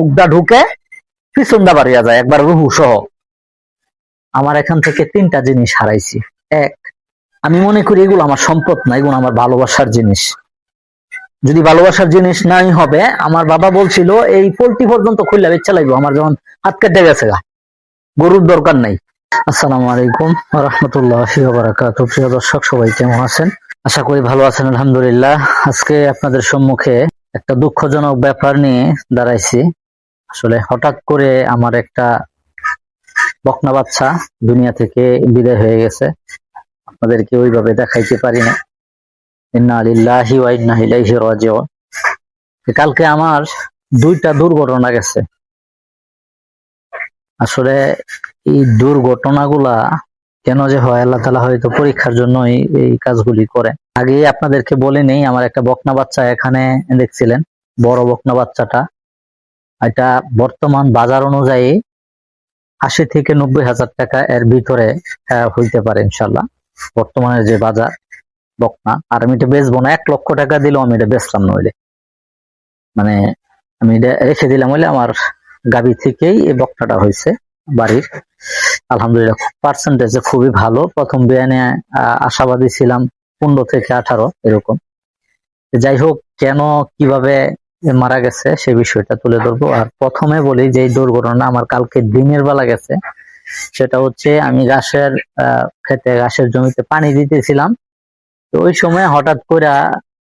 মুখটা ঢুকে পিছনটা বাড়িয়া যায়, একবার রুহু সহ। আমার এখান থেকে তিনটা জিনিস হারাইছি। এক, আমি মনে করি এগুলো আমার সম্পদ না, এগুলো আমার ভালোবাসার জিনিস। যদি ভালোবাসার জিনিস নাই হবে, আমার বাবা বলছিল, এই পোল্ট্রি পর্যন্ত খুললে বেচা লাগবে, আমার যখন হাত কেটে গেছে গা। গরুর দরকার নাই। আসসালামু আলাইকুম রহমতুল্লাহ প্রিয় দর্শক, সবাই কেমন আছেন? আশা করি ভালো আছেন, আলহামদুলিল্লাহ। আজকে আপনাদের সম্মুখে একটা দুঃখজনক ব্যাপার নিয়ে দাঁড়াইছি। আসলে হঠাৎ করে আমার একটা বকনা বাচ্চা দুনিয়া থেকে বিদায় হয়ে গেছে। আপনাদেরকে ওইভাবে দেখাইতে পারি না। কালকে আমার দুইটা দুর্ঘটনা গেছে। আসলে এই দুর্ঘটনাগুলা কেন যে হয়, আল্লাহ তালা হয়তো পরীক্ষার জন্যই এই কাজগুলি করে। আগে আপনাদেরকে বলে নেই, আমার একটা বকনা বাচ্চা এখানে দেখছিলেন, বড় বকনা বাচ্চাটা। এটা বর্তমান বাজার অনুযায়ী আশি থেকে নব্বই হাজার টাকা এর ভিতরে হইতে পারে ইনশাল্লাহ বর্তমানে যে বাজার, বকনা। আর আমি এটা বেচবো না, এক লক্ষ টাকা দিলেও আমি এটা বেচলাম নইলে মানে আমি এটা রেখে দিলাম হইলে আমার গাবি থেকেই এই বকনাটা হয়েছে বাড়ির। আলহামদুলিল্লাহ পার্সেন্টেজ খুবই ভালো। প্রথম বিয়ানে আশাবাদী ছিলাম পনেরো থেকে আঠারো, এরকম। যাই হোক, কেন, কীভাবে মারা গেছে সে বিষয়টা তুলে ধরবো। আর প্রথমে বলি যে দুর্ঘটনা আমার কালকে দিনের বেলা গেছে। সেটা হচ্ছে আমি ঘাসের খেতে ঘাসের জমিতে পানি দিতেছিলাম। তো ওই সময় হঠাৎ করে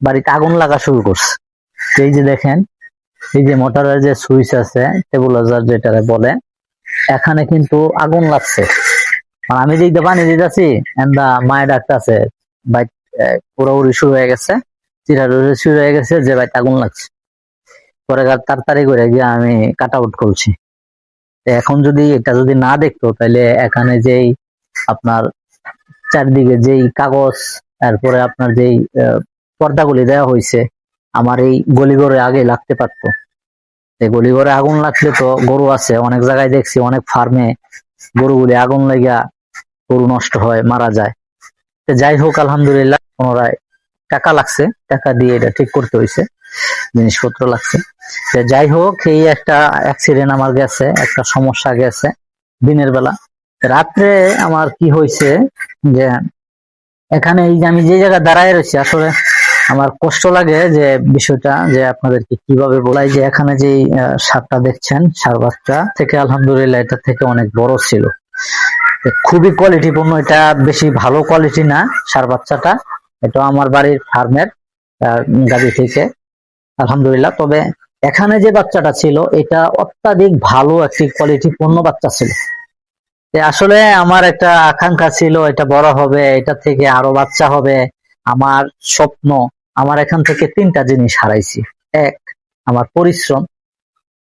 বাড়িতে আগুন লাগা শুরু করছে। এই যে দেখেন, এই যে মোটরের যে সুইচ আছে টেবুলাইজার যেটা বলে, এখানে কিন্তু আগুন লাগছে। আমি যেটা পানি দিতেছি এন্দা মায়ের ডাকতেছে বাইক পুরোপুরি শুরু হয়ে গেছে চিরাডুরি শুরু হয়ে গেছে, যে বাইক আগুন লাগছে। পরে তাড়াতাড়ি করে গিয়ে আমি কাট আউট করছি। এখন যদি এটা যদি না দেখতো তাহলে এখানে যেই আপনার চারদিকে যেই কাগজ, তারপরে আপনার যেই পর্দাগুলি দেওয়া হয়েছে আমার এই গলিঘরে আগে লাগতে পারতো। গলিঘরে আগুন লাগলে তো গরু আছে, অনেক জায়গায় দেখছি অনেক ফার্মে গরুগুলি আগুন লেগা গরু নষ্ট হয়, মারা যায়। তো যাই হোক, আলহামদুলিল্লাহ, পুনরায় টাকা লাগছে, টাকা দিয়ে এটা ঠিক করতে হয়েছে জিনিসপত্র লাগছে। যাই হোক, এই একটা অ্যাক্সিডেন্ট আমার গেছে, একটা সমস্যা গেছে দিনের বেলা। রাত্রে আমার কি হয়েছে যে এখানে এই যে আমি যে জায়গায় দাঁড়ায় রয়েছি, আসলে আমার কষ্ট লাগে যে বিষয়টা, যে আপনাদেরকে কীভাবে বলাই যে এখানে যে সারটা দেখছেন সার বাচ্চা থেকে আলহামদুলিল্লাহ এটা থেকে অনেক বড় ছিল। খুবই কোয়ালিটিপূর্ণ এটা বেশি ভালো কোয়ালিটি না সার বাচ্চাটা, এটা আমার বাড়ির ফার্মের গাড়ি থেকে। আলহামদুলিল্লাহ, তবে এখানে যে বাচ্চাটা ছিল, এটা অত্যাধিক ভালো একটি কোয়ালিটিপূর্ণ বাচ্চা ছিল। আসলে আমার একটা আকাঙ্ক্ষা ছিল, এটা বড় হবে, এটা থেকে আরও বাচ্চা হবে। আমার স্বপ্ন, আমার এখান থেকে তিনটা জিনিস হারাইছি। এক, আমার পরিশ্রম।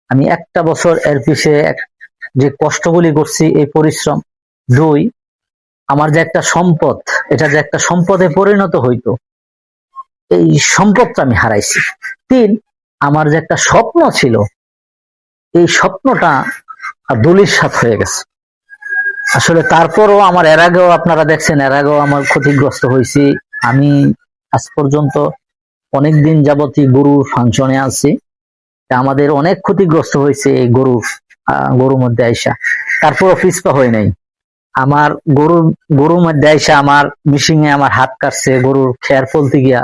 আমি একটা বছর এর পিছে এক- যে কষ্টগুলি করছি এই পরিশ্রম। দুই, আমার যে একটা সম্পদ, এটা যে একটা সম্পদে পরিণত হইতো, এই সম্পদটা আমি হারাইছি। তিন আমার যে একটা স্বপ্ন ছিল এই স্বপ্নটা দলির সাথ হয়ে গেছে। আসলে তারপরও আমার এর আগেও আপনারা দেখছেন এর আগেও আমার ক্ষতিগ্রস্ত হয়েছি। আমি আজ পর্যন্ত অনেক দিন যাবতই গরুর ফাংশনে আছি। আমাদের অনেক ক্ষতিগ্রস্ত হয়েছে এই আহ, গরুর মধ্যে আইসা। তারপরও পিছপা হয় নাই। আমার গরুর গরুর মধ্যে আইসা আমার মিশিং এ আমার হাত কাটছে গরুর খেয়ার ফলতে গিয়া।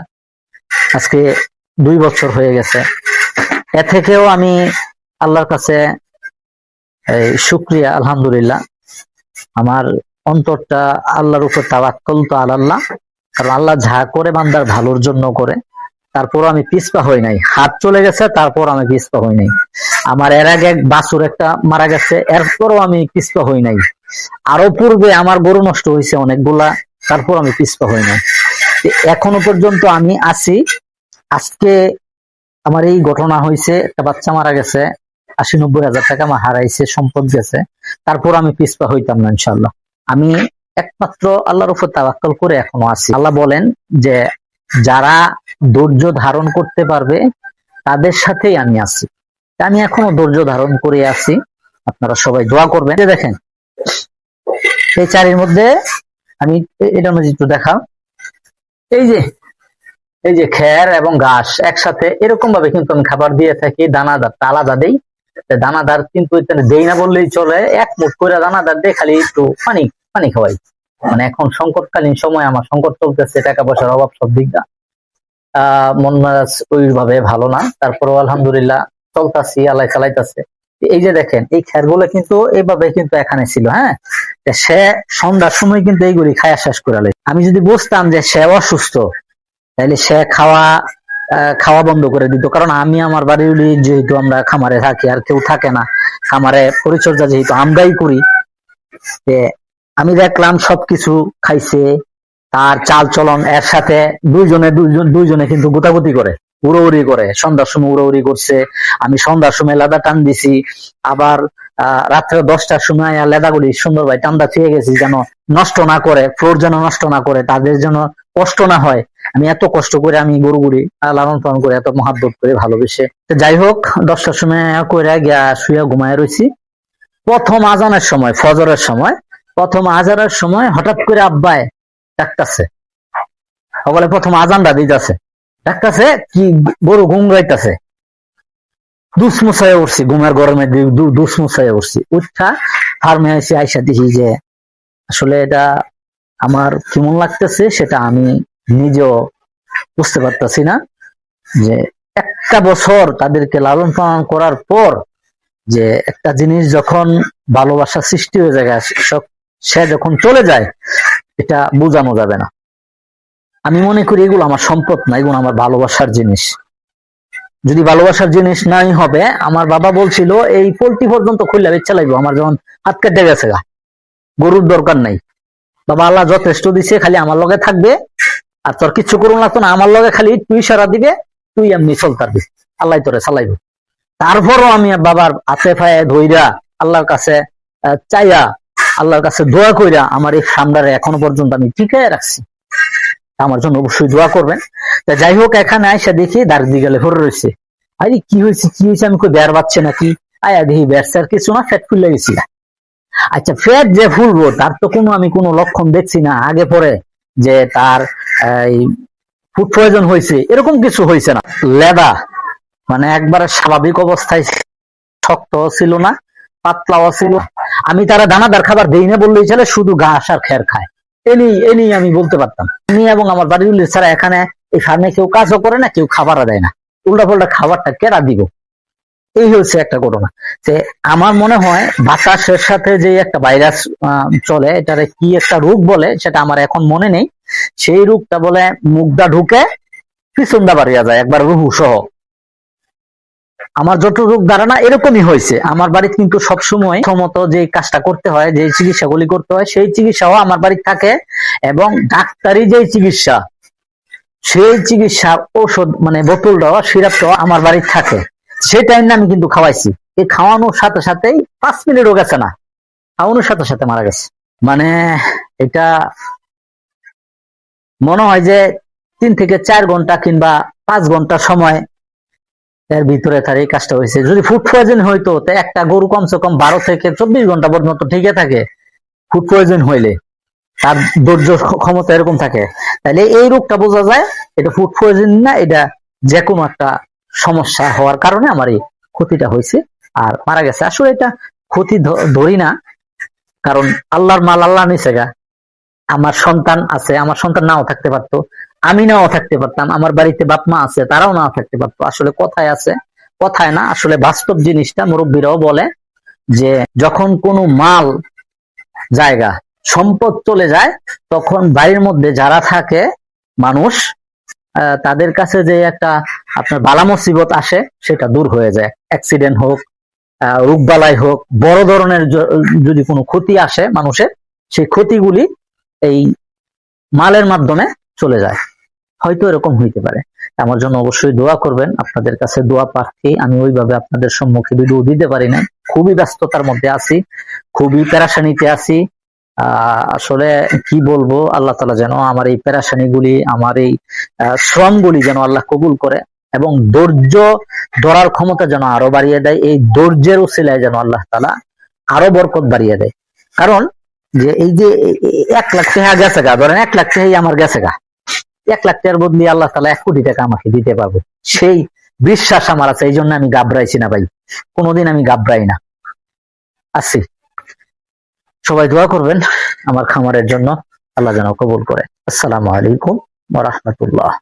আজকে দুই বছর হয়ে গেছে। এ থেকেও আমি আল্লাহর কাছে শুক্রিয়া, আলহামদুলিল্লাহ। আমার অন্তরটা আল্লাহর উপর তাবাক্কল তো আল্লাহ কারণ আল্লাহ যা করে বান্দার ভালোর জন্য করে। তারপর আমি পিছপা হই নাই। হাত চলে গেছে, তারপর আমি পিছপা হই নাই। আমার এর আগে এক বাছুর একটা মারা গেছে, এরপরও আমি পিছপা হই নাই। আরও পূর্বে আমার গরু নষ্ট হয়েছে অনেকগুলা, তারপর আমি পিছপা হই নাই। এখনও পর্যন্ত আমি আছি আজকে আমার এই ঘটনা হয়েছে, একটা বাচ্চা মারা গেছে, আশি নব্বই হাজার টাকা আমার হারাইছে, সম্পদ গেছে। তারপর আমি পিছপা হইতাম না ইনশাল্লাহ আমি একমাত্র আল্লাহর উপর তাবাক্কল করে এখনও আছি। আল্লাহ বলেন যে, যারা ধৈর্য ধারণ করতে পারবে, তাদের সাথেই আমি আছি। আমি এখনও ধৈর্য ধারণ করে আছি। আপনারা সবাই দোয়া করবেন। দেখেন, এই চারির মধ্যে আমি এটা একটু দেখাও। এই যে এই যে খের এবং ঘাস একসাথে এরকম ভাবে কিন্তু আমি খাবার দিয়ে থাকি, দানাদার, আলাদা দেই। দানাদার কিন্তু দেই না বললেই চলে, এক মুখ করে দানাদার দিয়ে খালি একটু পানি পানি খাওয়াই। মানে এখন সংকটকালীন সময়, আমার সংকট চলতেছে, টাকা পয়সার অভাব সব দিক দা আহ মন মেজাজ ওইভাবে ভালো না। তারপরেও আলহামদুলিল্লাহ চলতাছি, আল্লাহ চালাইতাছে। এই যে দেখেন, এই খেরগুলো কিন্তু এইভাবে কিন্তু এখানে ছিল হ্যাঁ? সে সন্ধ্যার সময় কিন্তু এইগুলি খায়া শেষ করে। আমি যদি বুঝতাম যে সে অসুস্থ তাহলে সে খাওয়া খাওয়া বন্ধ করে দিত। কারণ আমি আমার বাড়ির যেহেতু আমরা খামারে থাকি আর কেউ থাকে না খামারে পরিচর্যা যেহেতু আমরাই করি আমি দেখলাম সবকিছু খাইছে তার চাল চলন এর সাথে দুইজনে দুইজন দুইজনে কিন্তু গুতাগুতি করে উড়োউড়ি করে। সন্ধ্যার সময় উড়োউড়ি করছে আমি সন্ধ্যার সময় লেদা টান দিছি আবার আহ, রাত্রে দশটার সময় লেদাগুলি সুন্দর ভাই টান্দা খেয়ে গেছি যেন নষ্ট না করে ফ্লোর যেন নষ্ট না করে তাদের যেন কষ্ট না হয়। আমি এত কষ্ট করে আমি গরু গরুগুড়ি লালন পালন করে এত মহাব্বত করে ভালোবেসে। যাই হোক, দশটার সময় করে গিয়া শুয়ে ঘুমায় রয়েছি প্রথম আজানের সময়, ফজরের সময়। প্রথম আজানের সময় হঠাৎ করে আব্বায় ডাকতেছে। সকলে প্রথম আজানটা দিতেছে। ডাকতেছে, কি গরু ঘুম গাইতেছে দুসমুসায় উঠছি, ঘুমের গরমে দুসমুসায় উঠছি। উঠা, ফার্মে আইসা দেখি যে, আসলে এটা আমার কেমন লাগতেছে, সেটা আমি নিজেও বুঝতে পারতেছি না যে একটা বছর তাদেরকে লালন পালন করার পর যে একটা জিনিস যখন ভালোবাসা সৃষ্টি হয়ে যায়, সে যখন চলে যায়, এটা বোঝানো যাবে না। আমি মনে করি এগুলো আমার সম্পদ না, এগুলো আমার ভালোবাসার জিনিস। যদি ভালোবাসার জিনিস নাই হবে, আমার বাবা বলছিল, এই পোল্ট্রি পর্যন্ত খুললে ইচ্ছা লাগবে, আমার যখন হাত কেটে গেছে গা, গরুর দরকার নাই। বাবা আল্লাহ যথেষ্ট দিছে, খালি আমার লগে থাকবে আর তোর কিচ্ছু করুন লাগতো না, আমার লগে খালি তুই সারা দিবে, তুই এমনি চলতারবি আল্লাহ তোরে চালাইব। তারপরও আমি বাবার হাতে ফায়ে ধইরা আল্লাহর কাছে চাইয়া আল্লাহর কাছে দোয়া কইরা আমার এই সামদারে এখনও পর্যন্ত আমি টিকে রাখছি। আমার জন্য অবশ্যই দোয়া করবেন। তা যাই হোক, এখানে আইসা দেখি দাঁড় দিগালে ভরে রয়েছে আরে, কি হয়েছে কি হয়েছে আমি কই বের পাচ্ছে নাকি? আয়া দেখি বেরসার কিছু না, ফ্যাট ফুলে গেছি আচ্ছা ফ্যাট যে ফুলবো, তার তো কোনো আমি কোনো লক্ষণ দেখছি না। আগে পরে যে তার ফুড প্রয়োজন হয়েছে, এরকম কিছু হয়েছে না। লেদা মানে একবারে স্বাভাবিক অবস্থায় শক্ত ছিল না, পাতলাও ছিল। আমি তারা দানাদার খাবার দেই না বললেই চলে, শুধু ঘাস আর খের খায়। এনি এনি আমি বলতে পারতাম আমি এবং আমার বাড়ির ছাড়া এখানে এই ফার্মে কেউ কাজও করে না, কেউ খাবারও দেয় না। উল্টা পাল্টা খাবারটা কেরা দিব? এই হচ্ছে একটা ঘটনা। যে আমার মনে হয় বাতাসের সাথে যে একটা ভাইরাস চলে, এটারে কি একটা রোগ বলে, সেটা আমার এখন মনে নেই। সেই রোগটা বলে মুগদা ঢুকে পিছনদা বাড়িয়া যায়, একবার রুহু সহ। আমার যতটুক ধারণা এরকমই হয়েছে। আমার বাড়িতে কিন্তু সবসময় সমত যে কাজটা করতে হয় যে চিকিৎসাগুলি করতে হয়, সেই চিকিৎসাও আমার বাড়িতে থাকে এবং ডাক্তারি যে চিকিৎসা, সেই চিকিৎসা ঔষধ মানে বোতলটাও সিরাপটাও আমার বাড়িতে থাকে। সেই টাইম আমি কিন্তু খাওয়াইছি। এই খাওয়ানোর সাথে সাথেই পাঁচ মিনিটও গেছে না। খাওয়ানোর সাথে সাথে মারা গেছে। মানে এটা মনে হয় যে তিন থেকে চার ঘণ্টা কিংবা পাঁচ ঘণ্টা সময় এর ভিতরে তার এই কাজটা হয়েছে। যদি ফুড পয়জন হইতো তো একটা গরু কমসে কম বারো থেকে চব্বিশ ঘণ্টা পর্যন্ত ঠিকই থাকে ফুড পয়জন হইলে। তার ধৈর্য ক্ষমতা এরকম থাকে। তাহলে এই রোগটা বোঝা যায়, এটা ফুড পয়জন না, এটা যে কোনো একটা সমস্যা হওয়ার কারণে আমার এই ক্ষতিটা হয়েছে। আর মারা গেছে। আসলে এটা ক্ষতি ধরি না, কারণ আল্লাহর মাল আল্লাহ নিছে গা। আমার সন্তান আছে, আমার সন্তান নাও থাকতে পারতো। আমি নাও থাকতে পারতাম, আমার বাড়িতে বাপ মা আছে, তারাও নাও থাকতে পারতো। আসলে কথায় আছে, কথায় না, আসলে বাস্তব জিনিসটা মুরব্বীরাও বলে যে, যখন কোনো মাল জায়গা, সম্পদ চলে যায়, তখন বাড়ির মধ্যে যারা থাকে, মানুষ তাদের কাছে যে একটা আপনার বালা মুসিবত আসে সেটা দূর হয়ে যায়। অ্যাক্সিডেন্ট হোক রোগবালাই হোক বড় ধরনের যদি কোনো ক্ষতি আসে মানুষের সেই ক্ষতিগুলি এই মালের মাধ্যমে চলে যায়। হয়তো এরকম হইতে পারে। আমার জন্য অবশ্যই দোয়া করবেন। আপনাদের কাছে দোয়া প্রার্থী। আমি ওইভাবে আপনাদের সম্মুখে ভিডিও দিতে পারি না খুবই ব্যস্ততার মধ্যে আছি। খুবই প্যারাসানিতে আছি। আসলে কি বলব? আল্লাহ তালা যেন আমার এই প্যারাসানি গুলি আমার এই আহ, শ্রমগুলি যেন আল্লাহ কবুল করে। এবং ধৈর্য ধরার ক্ষমতা যেন আরও বাড়িয়ে দেয়, এই ধৈর্যের উসিলায় যেন আল্লাহ তালা আরও বরকত বাড়িয়ে দেয়। কারণ যে এই যে এক লাখ টাকা গেছে গা, ধরেন এক লাখ টাকাই আমার গেছে গা। এক লাখ টাকার বদলে আল্লাহ তালা এক কোটি টাকা আমাকে দিতে পারবে। সেই বিশ্বাস আমার আছে, এই জন্য আমি গাবড়াইছি না ভাই। কোনোদিন আমি গাবড়াই না। আসি। সবাই দোয়া করবেন আমার খামারের জন্য, আল্লাহ যেন কবুল করে। আসসালামু আলাইকুম রাহমাতুল্লাহ।